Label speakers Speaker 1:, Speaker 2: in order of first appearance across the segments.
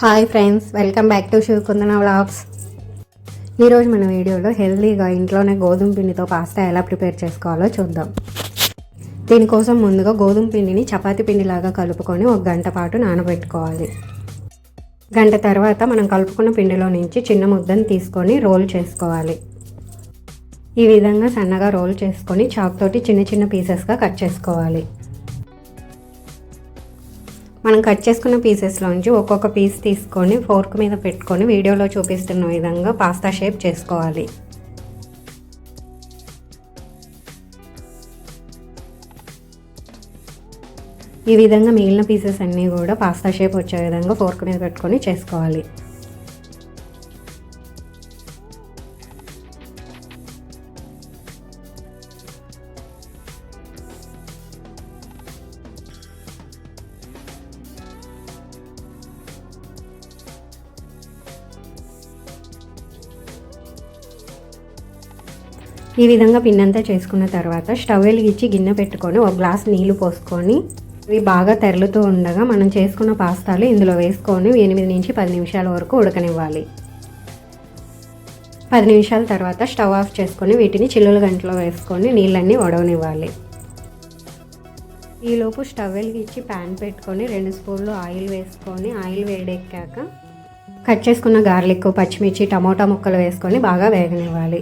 Speaker 1: Hi friends welcome back to Shivakundana vlogs ఈరోజు మన వీడియోలో హెల్తీగా ఇంట్లోనే గోధుమ పిండితో పాస్తా ఎలా ప్రిపేర్ చేసుకోవాలో చూద్దాం. దీనికోసం ముందుగా గోధుమ పిండిని చపాతి పిండిలాగా కలుపుకొని ఒక గంట పాటు నానబెట్టుకోవాలి. గంట తర్వాత మనం కలుపుకున్న పిండిలో నుంచి చిన్న ముద్దను తీసుకొని రోల్ చేసుకోవాలి. ఈ విధంగా సన్నగా రోల్ చేసుకొని చాక్ తోటి చిన్న చిన్న పీసెస్గా కట్ చేసుకోవాలి. మనం కట్ చేసుకున్న పీసెస్లోంచి ఒక్కొక్క పీస్ తీసుకొని ఫోర్క్ మీద పెట్టుకొని వీడియోలో చూపిస్తున్న విధంగా పాస్తా షేప్ చేసుకోవాలి. ఈ విధంగా మిగిలిన పీసెస్ అన్నీ కూడా పాస్తా షేప్ వచ్చే విధంగా ఫోర్క్ మీద పెట్టుకొని చేసుకోవాలి. ఈ విధంగా పిన్నంతా చేసుకున్న తర్వాత స్టవ్ వెలిగించి గిన్నె పెట్టుకొని ఒక గ్లాస్ నీళ్ళు పోసుకొని ఇవి బాగా తెరలుతూ ఉండగా మనం చేసుకున్న పాస్తాలు ఇందులో వేసుకొని ఎనిమిది నుంచి పది నిమిషాల వరకు ఉడకనివ్వాలి. పది నిమిషాల తర్వాత స్టవ్ ఆఫ్ చేసుకొని వీటిని చిల్లుల గంటలో వేసుకొని నీళ్ళన్నీ వడవనివ్వాలి. ఈలోపు స్టవ్ వెలిగించి ప్యాన్ పెట్టుకొని రెండు స్పూన్లు ఆయిల్ వేసుకొని ఆయిల్ వేడెక్కాక కట్ చేసుకున్న గార్లిక్ పచ్చిమిర్చి టమోటా ముక్కలు వేసుకొని బాగా వేగనివ్వాలి.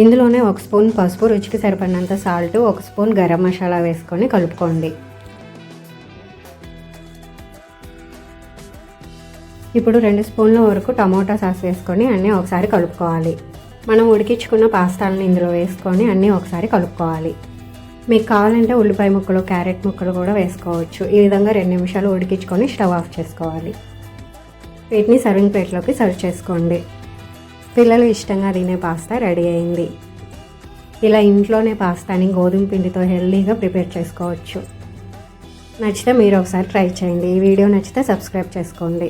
Speaker 1: ఇందులోనే ఒక స్పూన్ పసుపు రుచికి సరిపడినంత సాల్ట్ ఒక స్పూన్ గరం మసాలా వేసుకొని కలుపుకోండి. ఇప్పుడు రెండు స్పూన్ల వరకు టమోటా సాస్ వేసుకొని అన్నీ ఒకసారి కలుపుకోవాలి. మనం ఉడికించుకున్న పాస్తాలను ఇందులో వేసుకొని అన్నీ ఒకసారి కలుపుకోవాలి. మీకు కావాలంటే ఉల్లిపాయ ముక్కలు క్యారెట్ ముక్కలు కూడా వేసుకోవచ్చు. ఈ విధంగా రెండు నిమిషాలు ఉడికించుకొని స్టవ్ ఆఫ్ చేసుకోవాలి. వీటిని సర్వింగ్ ప్లేట్లోకి సర్వ్ చేసుకోండి. పిల్లలు ఇష్టంగా తినే పాస్తా రెడీ అయింది. ఇలా ఇంట్లోనే పాస్తాని గోధుమ పిండితో హెల్తీగా ప్రిపేర్ చేసుకోవచ్చు. నచ్చితే మీరు ఒకసారి ట్రై చేయండి. ఈ వీడియో నచ్చితే సబ్స్క్రైబ్ చేసుకోండి.